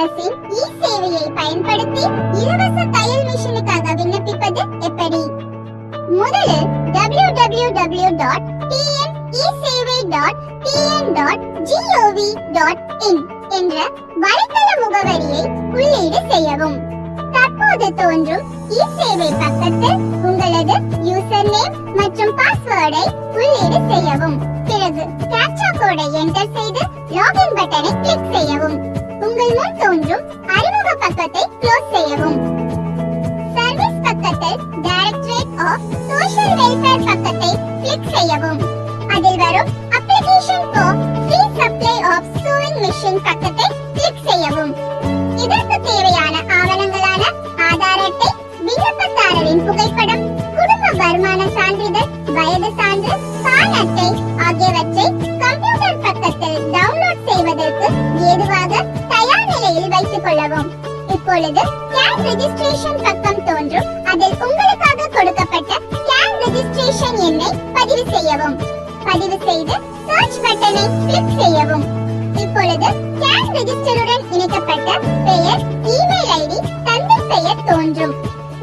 அரசின் இ சேவையை பயன்படுத்தி இலவச தையல் மிஷினுக்காக விண்ணப்பிப்பது எப்படி? முதலில் www.tnisevai.tn.gov.in என்ற வலைத்தள முகவரியை உள்ளீடு செய்யவும். தற்போது தோன்றும் இ சேவை பக்கத்தில் உங்களது யூசர் நேம் மற்றும் பாஸ்வேர்டை உள்ளீடு செய்யவும். பிறகு கேப்சா கோடை என்டர் செய்து லாகின் பட்டனை கிளிக் சோஷியல் வெல்ஃபேர் பக்கத்தை கிளிக் செய்யவும். அதில் வரும் application for free supply of sewing machine பக்கத்தை கிளிக் செய்யவும். இதற்கு தேவையான ஆவணங்களான ஆதார் அட்டை விண்ணப்பதாரரின் புகைப்படம் குடும்ப வருமான சான்றிதழ் வயது சான்று பான் அட்டை ஆகியவற்றை கம்ப்யூட்டர் பக்கத்தில் டவுன்லோட் செய்வதற்கு ஏதுவாக தயார் நிலையில் வைத்துக் கொள்ளவும். இப்பொழுது கேன் ரெஜிஸ்ட்ரேஷன் பக்கம் தோன்றும். அதில் உங்கள் செய்யவும். பதிவு செய்து சர்ச் பட்டனை கிளிக் செய்யவும். இப்பொழுது கேன் ரெஜிஸ்டருடன் இணைக்கப்பட்ட பெயர் இமெயில் ஐடி தந்தை பெயர் தோன்றும்.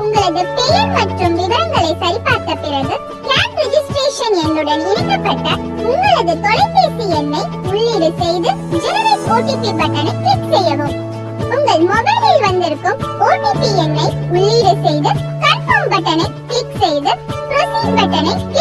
உங்களது பெயர் மற்றும் விவரங்களை சரிபார்த்த பிறகு கேன் ரெஜிஸ்ட்ரேஷன் எண்ணுடன் இணைக்கப்பட்ட உங்களது தொலைபேசி எண்ணை உள்ளீடு செய்து ஜெனரேட் ஓடிபி பட்டனை கிளிக் செய்யவும். உங்கள் மொபைலில் வந்திருக்கும் ஓடிபி எண்ணை உள்ளீடு செய்து கன்ஃபார்ம் பட்டனை கிளிக் செய்து ப்ரோசீட் பட்டனை கிளிக்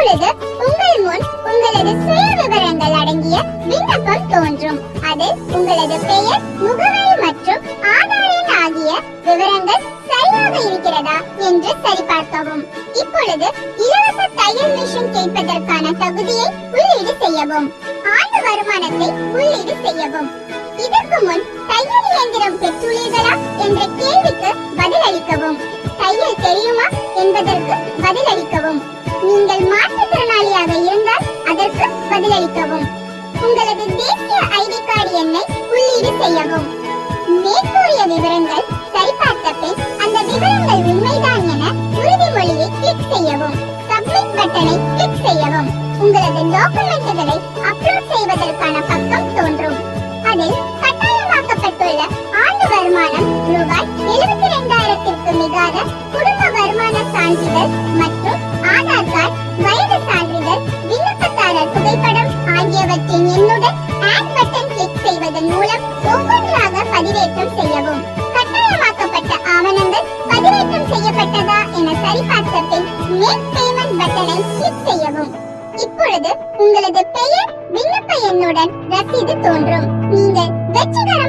இப்பொழுது உங்கள் முன் உங்களது சுய விவரங்கள் அடங்கிய விண்ணப்பம் தோன்றும். அதில் உங்களது பெயர் முகவரி மற்றும் ஆதார் எண் ஆகிய விவரங்கள் சரியாக இருக்கிறதா என்று சரிபார்க்கவும். இப்பொழுது இலவச தையல் மிஷின் கேட்பதற்கான தகுதியை உள்ளீடு செய்யவும் ஆண்டு வருமானத்தை உள்ளீடு செய்யவும். இதற்கு முன் தையல் இயந்திரம் பெற்றுள்ளீர்களா என்ற கேள்விக்கு பதிலளிக்கவும். தையல் தெரியுமா என்பதற்கு பதிலளிக்கவும். நீங்கள் மாற்றுத்திறனாளியாக இருந்தால் அதற்கு பதிலளிக்கவும். உங்களது தேசிய ஐடி கார்டு எண்ணை உள்ளீடு செய்யவும். மேற்கூறிய விவரங்கள் சரிபார்த்த பின் அந்த விவரங்கள் உண்மைதான் என உறுதிமொழியை கிளிக் செய்யவும். சப்மிட் பட்டனை கிளிக் செய்யவும். உங்களது டாக்குமெண்ட்டுகளை அப்லோட் செய்வதற்கான பக்கம் தோன்றும். அதில் கட்டாயமாக்கப்பட்டுள்ள ஆண்டு வருமானம் ரூபாய் எழுபத்தி இரண்டாயிரத்திற்கு மிகாத குடும்ப வருமான சான்றிதழ் மற்றும் ஆதார் கார்டு வயது சான்றிதழ் விண்ணப்பதாரர் புகைப்படம் ஆகியவற்றின் எண்ணுடன் ஆட் பட்டன் கிளிக் செய்வதன் மூலம் ஒவ்வொன்றாக பதிவேற்றம் செய்யவும். கட்டாயமாக்கப்பட்ட ஆவணங்கள் பதிவேற்றம் செய்யப்பட்டதா என சரிபார்த்த பின் மேக் பேமெண்ட் பட்டனை கிளிக் செய்யவும். இப்பொழுது உங்களது பெயர் விண்ணப்ப எண்ணுடன் ரசீது தோன்றும். நீங்கள் வெற்றிகர